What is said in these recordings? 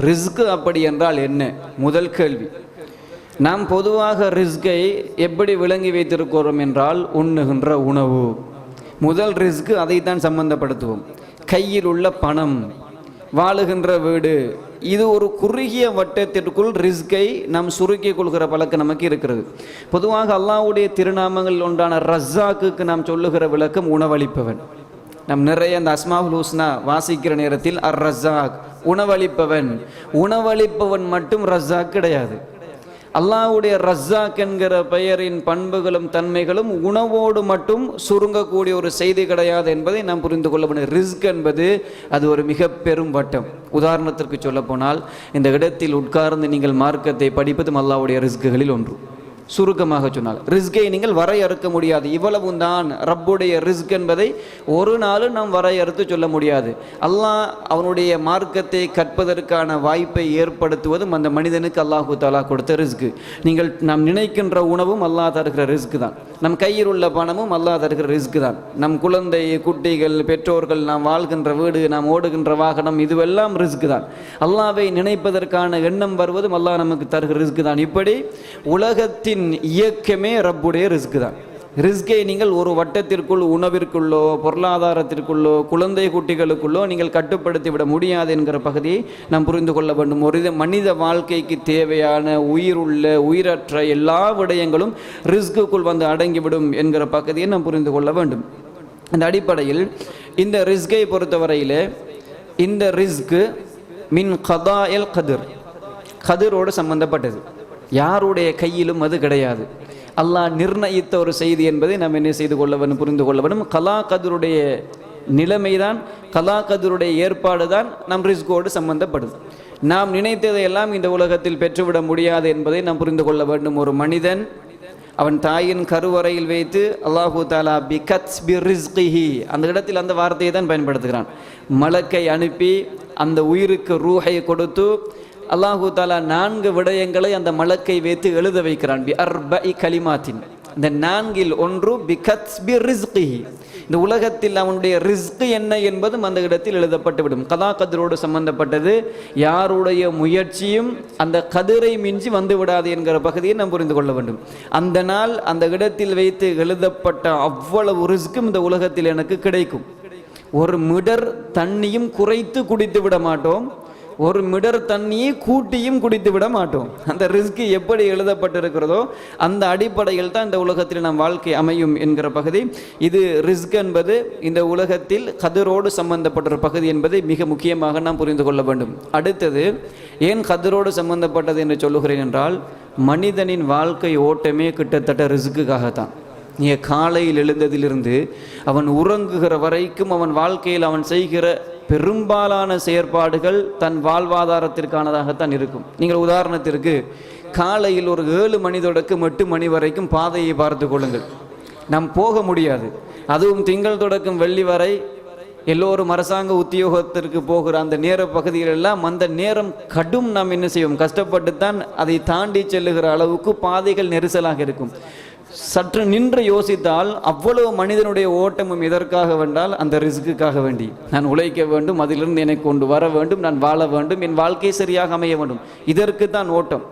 Risk அப்படி என்றால் என்ன? முதல் கேள்வி. நாம் பொதுவாக ரிஸ்கை எப்படி விளங்கி வைத்திருக்கிறோம் என்றால் உண்ணுகின்ற உணவு. முதல் ரிஸ்க்கு அதைத்தான் சம்பந்தப்படுத்துவோம். கையில் உள்ள பணம் வாழுகின்ற வீடு. இது ஒரு குறுகிய வட்டத்திற்குள் ரிஸ்கை நாம் சுருக்கிக் கொள்கிற பழக்கம் நமக்கு இருக்கிறது. பொதுவாக அல்லாவுடைய திருநாமங்கள் ஒன்றான ரஸ்ஸாக்குக்கு நாம் சொல்லுகிற விளக்கம் உணவளிப்பவன். நம் நிறைய அந்த அஸ்மாவுல் ஹூஸ்னா வாசிக்கிற நேரத்தில் அர் ரஸ்ஸாக் உணவளிப்பவன். உணவளிப்பவன் மட்டும் ரஸ்ஸா கிடையாது. அல்லாஹ்வுடைய ரஸ்ஸாக் என்கிற பெயரின் பண்புகளும் தன்மைகளும் உணவோடு மட்டும் சுருங்கக்கூடிய ஒரு செய்தி கிடையாது என்பதை நாம் புரிந்து கொள்ள முடியும் ரிஸ்க் என்பது அது ஒரு மிக பெரும் வட்டம். உதாரணத்திற்கு சொல்லப்போனால் இந்த இடத்தில் உட்கார்ந்து நீங்கள் மார்க்கத்தை படிப்பதும் அல்லாவுடைய ரிஸ்க்குகளில் ஒன்று. சுருக்கமாக சொன்னால் ரிஸ்கை நீங்கள் வரையறுக்க முடியாது. இவ்வளவு தான் ரப்புடைய ரிஸ்க் என்பதை ஒரு நாளும் நாம் வரையறுத்து சொல்ல முடியாது. அல்லாஹ் அவனுடைய மார்க்கத்தை கற்பதற்கான வாய்ப்பை ஏற்படுத்துவதும் அந்த மனிதனுக்கு அல்லாஹு தாலா கொடுத்த ரிஸ்க். நீங்கள் நாம் நினைக்கின்ற உணவும் அல்லாஹ் தருகிற ரிஸ்க் தான். நம் கையில் உள்ள பணமும் அல்லாஹ் தருகிற ரிஸ்க் தான். நம் குழந்தை குட்டிகள் பெற்றோர்கள் நாம் வாழ்கின்ற வீடு நாம் ஓடுகின்ற வாகனம் இதுவெல்லாம் ரிஸ்க் தான். அல்லாவை நினைப்பதற்கான எண்ணம் வருவதும் அல்லாஹ் நமக்கு தருகிற ரிஸ்க் தான். இப்படி உலகத்தின் இயக்கமே ரப்புடைய ரிஸ்க் தான். ரிஸ்கை நீங்கள் ஒரு வட்டத்திற்குள் உணவிற்குள்ளோ பொருளாதாரத்திற்குள்ளோ குழந்தை குட்டிகளுக்குள்ளோ நீங்கள் கட்டுப்படுத்தி விட முடியாது என்கிற பகுதியை நாம் புரிந்து கொள்ள வேண்டும். ஒரு இது மனித வாழ்க்கைக்கு தேவையான உயிருள்ள உயிரற்ற எல்லா விடயங்களும் ரிஸ்க்குக்குள் வந்து அடங்கிவிடும் என்கிற பகுதியை நாம் புரிந்து கொள்ள வேண்டும். அந்த அடிப்படையில் இந்த ரிஸ்கை பொறுத்தவரையிலே இந்த ரிஸ்க்கு மின் கதாயல் கதிர். கதிரோடு சம்பந்தப்பட்டது. யாருடைய கையிலும் அது கிடையாது. அல்லாஹ் நிர்ணயித்த ஒரு செய்தி என்பதை நாம் என்ன செய்து கொள்ள வேண்டும் புரிந்து கொள்ள கலா கதிருடைய நிலைமைதான் கலா கதிருடைய ஏற்பாடு தான் நம் ரிஸ்கோடு சம்பந்தப்படும் நாம் நினைத்ததையெல்லாம் இந்த உலகத்தில் பெற்றுவிட முடியாது என்பதை நாம் புரிந்து கொள்ள வேண்டும். ஒரு மனிதன் அவன் தாயின் கருவறையில் வைத்து அல்லாஹூ தாலா பி கத்ஸ் பி ரிஸ்கிஹி அந்த இடத்தில் அந்த வார்த்தையை தான் பயன்படுத்துகிறான். மலக்கை அனுப்பி அந்த உயிருக்கு ரூஹை கொடுத்து அல்லாஹூ தாலா நான்கு விடயங்களை அந்த மலக்கை வைத்து எழுத வைக்கிறான். பி அர்பஇ கலிமாத்தின். இந்த நான்கில் ஒன்று பி கத்ஸ் பி இந்த உலகத்தில் அவனுடைய ரிஸ்க் என்ன என்பதும் அந்த இடத்தில் எழுதப்பட்டுவிடும் கதா கதிரோடு சம்பந்தப்பட்டது. யாருடைய முயற்சியும் அந்த கதிரை மிஞ்சி வந்து விடாது என்கிற பகுதியை நாம் புரிந்து கொள்ள வேண்டும். அந்த நாள் அந்த இடத்தில் வைத்து எழுதப்பட்ட அவ்வளவு ரிஸ்க்கும் இந்த உலகத்தில் எனக்கு கிடைக்கும். ஒரு மிடர் தண்ணியும் குறைத்து குடித்து விட மாட்டோம். ஒரு மிடர் தண்ணியை கூட்டியும் குடித்து விட மாட்டோம். அந்த ரிஸ்க் எப்படி எழுதப்பட்டிருக்கிறதோ அந்த அடிப்படையில் தான் இந்த உலகத்தில் நம் வாழ்க்கை அமையும் என்கிற பகுதி. இது ரிஸ்க் என்பது இந்த உலகத்தில் கதிரோடு சம்பந்தப்பட்ட ஒரு பகுதி என்பதை மிக முக்கியமாக நாம் புரிந்து கொள்ள வேண்டும். அடுத்தது ஏன் கதிரோடு சம்பந்தப்பட்டது என்று சொல்லுகிறேன் என்றால் மனிதனின் வாழ்க்கை ஓட்டமே கிட்டத்தட்ட ரிஸ்க்குக்காகத்தான். நீ காலையில் எழுந்ததிலிருந்து அவன் உறங்குகிற வரைக்கும் அவன் வாழ்க்கையில் அவன் செய்கிற பெரும்பாலான செயற்பாடுகள் தன் வாழ்வாதாரத்திற்கானதாகத்தான் இருக்கும். நீங்கள் உதாரணத்திற்கு காலையில் ஒரு ஏழு மணி தொடக்கம் எட்டு மணி வரைக்கும் பாதையை பார்த்து கொள்ளுங்கள். நாம் போக முடியாது. அதுவும் திங்கள் தொடக்கம் வெள்ளி வரை எல்லோரும் அரசாங்க உத்தியோகத்திற்கு போகிற அந்த நேர பகுதிகள் எல்லாம் அந்த நேரம் கடும் நாம் என்ன செய்வோம்? கஷ்டப்பட்டுத்தான் அதை தாண்டி செல்லுகிற அளவுக்கு பாதைகள் நெரிசலாக இருக்கும். சற்று நின்று யோசித்தால் அவ்வளவு மனிதனுடைய ஓட்டமும் எதற்காக வேண்டால் அந்த ரிஸ்க்குக்காக வேண்டி. நான் உழைக்க வேண்டும் அதிலிருந்து என்னை கொண்டு வர வேண்டும் நான் வாழ வேண்டும் என் வாழ்க்கை சரியாக அமைய வேண்டும். இதற்கு தான் ஓட்டம்.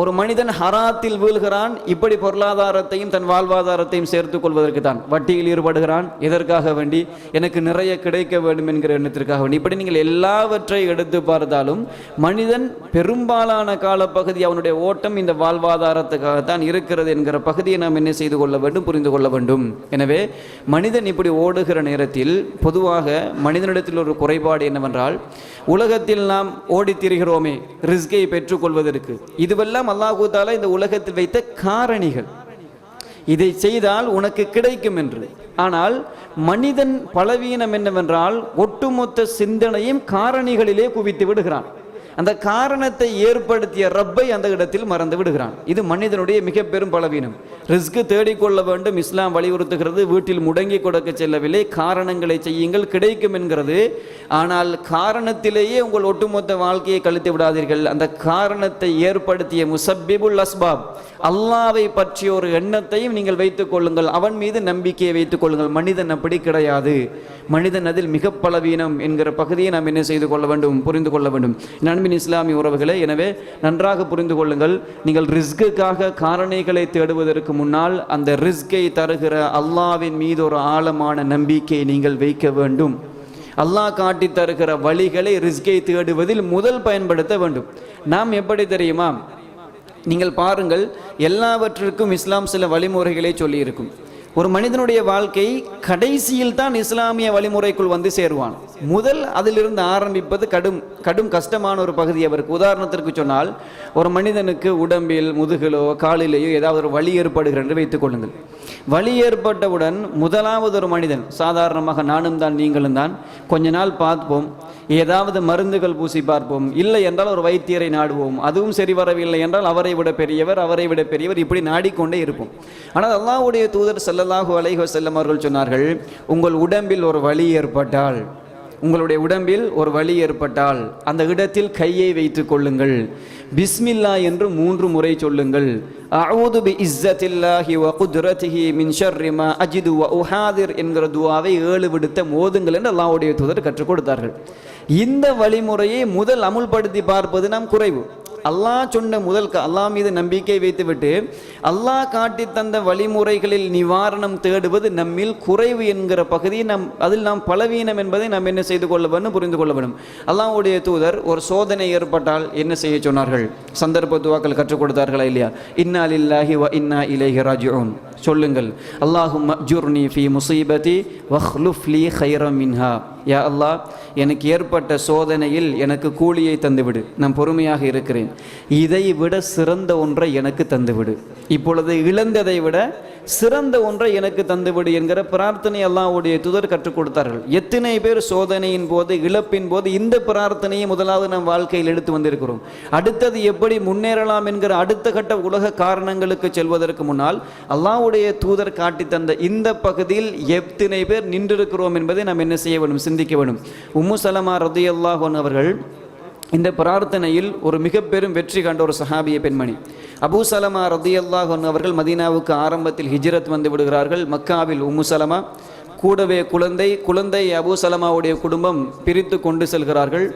ஒரு மனிதன் ஹராத்தில் வீழ்கிறான் இப்படி பொருளாதாரத்தையும் தன் வாழ்வாதாரத்தையும் சேர்த்துக் கொள்வதற்கு தான் வட்டியில் ஈடுபடுகிறான். எதற்காக வேண்டி? எனக்கு நிறைய கிடைக்க வேண்டும் என்கிற எண்ணத்திற்காக வேண்டி. இப்படி நீங்கள் எல்லாவற்றை எடுத்து பார்த்தாலும் மனிதன் பெரும்பாலான காலப்பகுதி அவனுடைய ஓட்டம் இந்த வாழ்வாதாரத்துக்காகத்தான் இருக்கிறது என்கிற பகுதியை நாம் என்ன செய்து கொள்ள வேண்டும் புரிந்து கொள்ள வேண்டும். எனவே மனிதன் இப்படி ஓடுகிற நேரத்தில் பொதுவாக மனிதனிடத்தில் ஒரு குறைபாடு என்னவென்றால் உலகத்தில் நாம் ஓடித் திரிகிறோமே ரிஸ்கை பெற்றுக்கொள்வதற்கு இதுவெல்லாம் அல்லாஹூ அல்லாஹூத்தால இந்த உலகத்தில் வைத்த காரணிகள். இதை செய்தால் உனக்கு கிடைக்கும் என்று. ஆனால் மனிதன் பலவீனம் என்னவென்றால் ஒட்டுமொத்த சிந்தனையும் காரணிகளிலே குவித்து விடுகிறான். அந்த காரணத்தை ஏற்படுத்திய ரப்பை அந்த இடத்தில் மறந்து விடுகிறான். இது மனிதனுடைய மிக பெரும் பலவீனம். ரிஸ்க்கு தேடிக்கொள்ள வேண்டும் இஸ்லாம் வலியுறுத்துகிறது வீட்டில் முடங்கி கொடுக்க செல்லவில்லை காரணங்களை செய்யுங்கள் கிடைக்கும் என்கிறது. ஆனால் காரணத்திலேயே உங்கள் ஒட்டுமொத்த வாழ்க்கையை கழித்து விடாதீர்கள். அந்த காரணத்தை ஏற்படுத்திய முசப்பிபுல் அஸ்பாப் அல்லாவை பற்றிய ஒரு எண்ணத்தையும் நீங்கள் வைத்துக் கொள்ளுங்கள். அவன் மீது நம்பிக்கையை வைத்துக் கொள்ளுங்கள். மனிதன் அப்படி கிடையாது. மனிதன் அதில் மிக பலவீனம் என்கிற பகுதியை நாம் என்ன செய்து கொள்ள வேண்டும்? புரிந்து கொள்ள வேண்டும். நான் அன்பின் இஸ்லாமிய உறவுகளே எனவே நன்றாக புரிந்து கொள்ளுங்கள். நீங்கள் ரிஸ்க்குக்காக காரணிகளை தேடுவதற்கு முன்னால் அந்த ரிஸ்கை தருகிற அல்லாவின் மீது ஒரு ஆழமான நம்பிக்கை நீங்கள் வைக்க வேண்டும். அல்லாஹ் காட்டி தருகிற வழிகளை ரிஸ்கை தேடுவதில் முதல் பயன்படுத்த வேண்டும். நாம் எப்படி தெரியுமா? நீங்கள் பாருங்கள் எல்லாவற்றிற்கும் இஸ்லாம் சில வழிமுறைகளை சொல்லியிருக்கும். ஒரு மனிதனுடைய வாழ்க்கை கடைசியில் தான் இஸ்லாமிய வழிமுறைக்குள் வந்து சேருவான். முதல் அதிலிருந்து ஆரம்பிப்பது கடும் கடும் கஷ்டமான ஒரு பகுதி அவருக்கு. உதாரணத்திற்கு சொன்னால் ஒரு மனிதனுக்கு உடம்பில் முதுகிலோ காலிலேயோ ஏதாவது ஒரு வலி ஏற்படுகிற என்று வைத்துக் கொள்ளுங்கள். வலி ஏற்பட்டவுடன் முதலாவது ஒரு மனிதன் சாதாரணமாக நானும் தான் நீங்களும் தான் கொஞ்ச நாள் பார்ப்போம். ஏதாவது மருந்துகள் பூசி பார்ப்போம். இல்லை என்றால் ஒரு வைத்தியரை நாடுவோம். அதுவும் சரி வரவில்லை என்றால் அவரை விட பெரியவர் அவரை விட பெரியவர் இப்படி நாடிக்கொண்டே இருப்போம். ஆனால் அல்லாவுடைய தூதர் ஸல்லல்லாஹு அலைஹி வஸல்லம் அவர்கள் சொன்னார்கள் உங்கள் உடம்பில் ஒரு வலி ஏற்பட்டால் உங்களுடைய உடம்பில் ஒரு வலி ஏற்பட்டால் அந்த இடத்தில் கையை வைத்துக் கொள்ளுங்கள். பிஸ்மில்லா என்று மூன்று முறை சொல்லுங்கள். அவுது பி இஸ்ஸத்தில்லாஹி வ குத்ரத்திஹி மின் ஷர்ரி மா அஜிது வ உஹாதிர் என்கிற துவாவை ஏழு விடுத்த மோதுங்கள் என்று அல்லாஹ்வுடைய தூதர் கற்றுக் கொடுத்தார்கள். இந்த வழிமுறையை முதல் அமுல்படுத்தி பார்ப்பது நாம் குறைவு. அல்லாஹ் சொன்ன முதல் க- அல்லாஹ் மீது நம்பிக்கை வைத்துவிட்டு அல்லாஹ் காட்டி தந்த வழிமுறைகளில் நிவாரணம் தேடுவது நம்மில் குறைவு என்கிற பகுதியை நாம் அதில் நாம் பலவீனம் என்பதை நாம் என்ன செய்து கொள்ள வேண்டும் புரிந்து கொள்ள வேண்டும். அல்லாஹ்வுடைய தூதர் ஒரு சோதனை ஏற்பட்டால் என்ன செய்ய சொன்னார்கள்? சந்தர்ப்ப துவாக்கள் கற்றுக் கொடுத்தார்களா இல்லையா? இன்னா இல்லாஹி வ இன்னா இலேஹி ராஜிஊன். சொல்லுங்கள். அல்லாஹும் ஜுர்னி ஃபி முசீபதி வஹ்லுஃப்லி ஹைரம் மின்ஹா. யா அல்லா எனக்கு ஏற்பட்ட சோதனையில் எனக்கு கூலியை தந்துவிடு. நான் பொறுமையாக இருக்கிறேன். இதை விட சிறந்த ஒன்றை எனக்கு தந்துவிடு. இப்பொழுது இழந்ததை விட சிறந்த ஒன்றை எனக்கு தந்துவிடு என்கிற பிரார்த்தனை அல்லாவுடைய தூதர் கற்றுக் கொடுத்தார்கள். எத்தனை பேர் சோதனையின் போது இழப்பின் போது இந்த பிரார்த்தனையை முதலாவது நம் வாழ்க்கையில் எடுத்து வந்திருக்கிறோம். அடுத்தது எப்படி முன்னேறலாம் என்கிற அடுத்த கட்ட உலக காரணங்களுக்கு செல்வதற்கு முன்னால் அல்லாவுடைய தூதர் காட்டி தந்த இந்த பகுதியில் எத்தனை பேர் நின்றிருக்கிறோம் என்பதை நாம் என்ன செய்ய வேண்டும் சிந்திக்க வேண்டும். உம்மு சலமா ரதியல்லாஹு அவர்கள் இந்த பிரார்த்தனையில் ஒரு மிக பெரும் வெற்றி கண்ட ஒரு சஹாபிய பெண்மணி. அபூ சலமா ரதியல்லாஹு அவர்கள் மதீனாவுக்கு ஆரம்பத்தில் ஹிஜ்ரத் வந்து விடுகிறார்கள். மக்காவில் உம்மு சலமா. கூடவே குழந்தை குழந்தை அபூ சலமாவுடைய குடும்பம் பிரித்து கொண்டு செல்கிறார்கள்.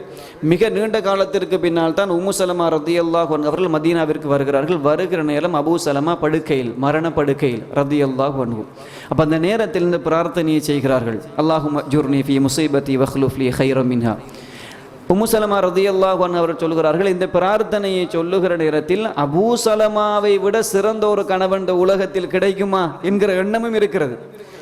மிக நீண்ட காலத்திற்கு பின்னால் தான் உம்மு சலமா ரதியல்லாஹு அவர்கள் மதீனாவிற்கு வருகிறார்கள். வருகிற நேரம் அபூ சலமா படுக்கையில் மரண படுக்கையில் ரதியல்லாஹு அன்ஹு. அப்போ அந்த நேரத்தில் இந்த பிரார்த்தனையை செய்கிறார்கள். அல்லாஹு ஜூர்னி ஃபி முசைபத்தி வஹ்லுஃப்லி ஹைரம் உமுசலமா உம்முசலமா ரதியல்லாஹு அவர் சொல்கிறார்கள் இந்த பிரார்த்தனையை சொல்லுகிற நேரத்தில் அபூசலமாவை விட சிறந்த ஒரு கணவன் இந்த உலகத்தில் கிடைக்குமா என்கிற எண்ணமும் இருக்கிறது.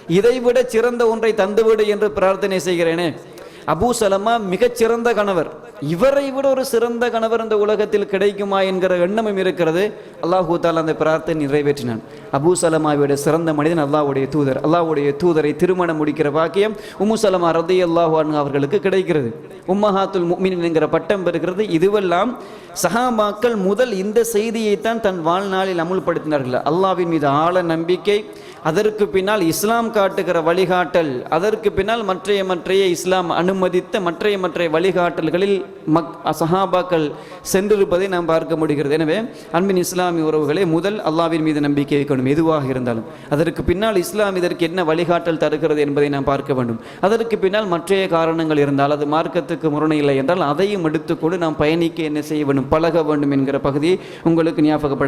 இதைவிட சிறந்த ஒன்றை தந்துவிடு என்று பிரார்த்தனை செய்கிறேனே. அபூசலமா மிகச்சிறந்த கணவர். இவரை விட ஒரு சிறந்த கணவர் இந்த உலகத்தில் கிடைக்குமா என்கிற எண்ணமும் இருக்கிறது. அல்லாஹூ தாலா அந்த பிரார்த்தனை நிறைவேற்றினான். அபூ சலமாவிட சிறந்த மனிதன் அல்லாவுடைய தூதர். அல்லாவுடைய தூதரை திருமணம் முடிக்கிற பாக்கியம் உம்மு சலமா ரதி அல்லாஹு அவர்களுக்கு கிடைக்கிறது. உம்மஹாத்துல் முக்மின் என்கிற பட்டம் பெறுகிறது. இதுவெல்லாம் சஹாபாக்கள் முதல் இந்த செய்தியைத்தான் தன் வாழ்நாளில் அமுல்படுத்தினார்கள். அல்லாவின் மீது ஆழ நம்பிக்கை அதற்கு பின்னால் இஸ்லாம் காட்டுகிற வழிகாட்டல் அதற்கு பின்னால் மற்றைய மற்றைய இஸ்லாம் அனுமதித்த மற்றைய மற்றைய வழிகாட்டல்களில் மக் சஹாபாக்கள் சென்றிருப்பதை நாம் பார்க்க முடிகிறது. எனவே அன்பின் இஸ்லாமிய உறவுகளே முதல் அல்லாவின் மீது நம்பிக்கை வைக்கணும் எதுவாக இருந்தாலும். அதற்கு பின்னால் இஸ்லாம் இதற்கு என்ன வழிகாட்டல் தருகிறது என்பதை நாம் பார்க்க வேண்டும். அதற்கு பின்னால் மற்றைய காரணங்கள் இருந்தால் அது மார்க்கத்துக்கு முரணை இல்லை என்றால் அதையும் எடுத்துக்கொண்டு நாம் பயணிக்க என்ன செய்ய வேண்டும் பழக வேண்டும் என்கிற பகுதியை உங்களுக்கு ஞாபகப்படுத்த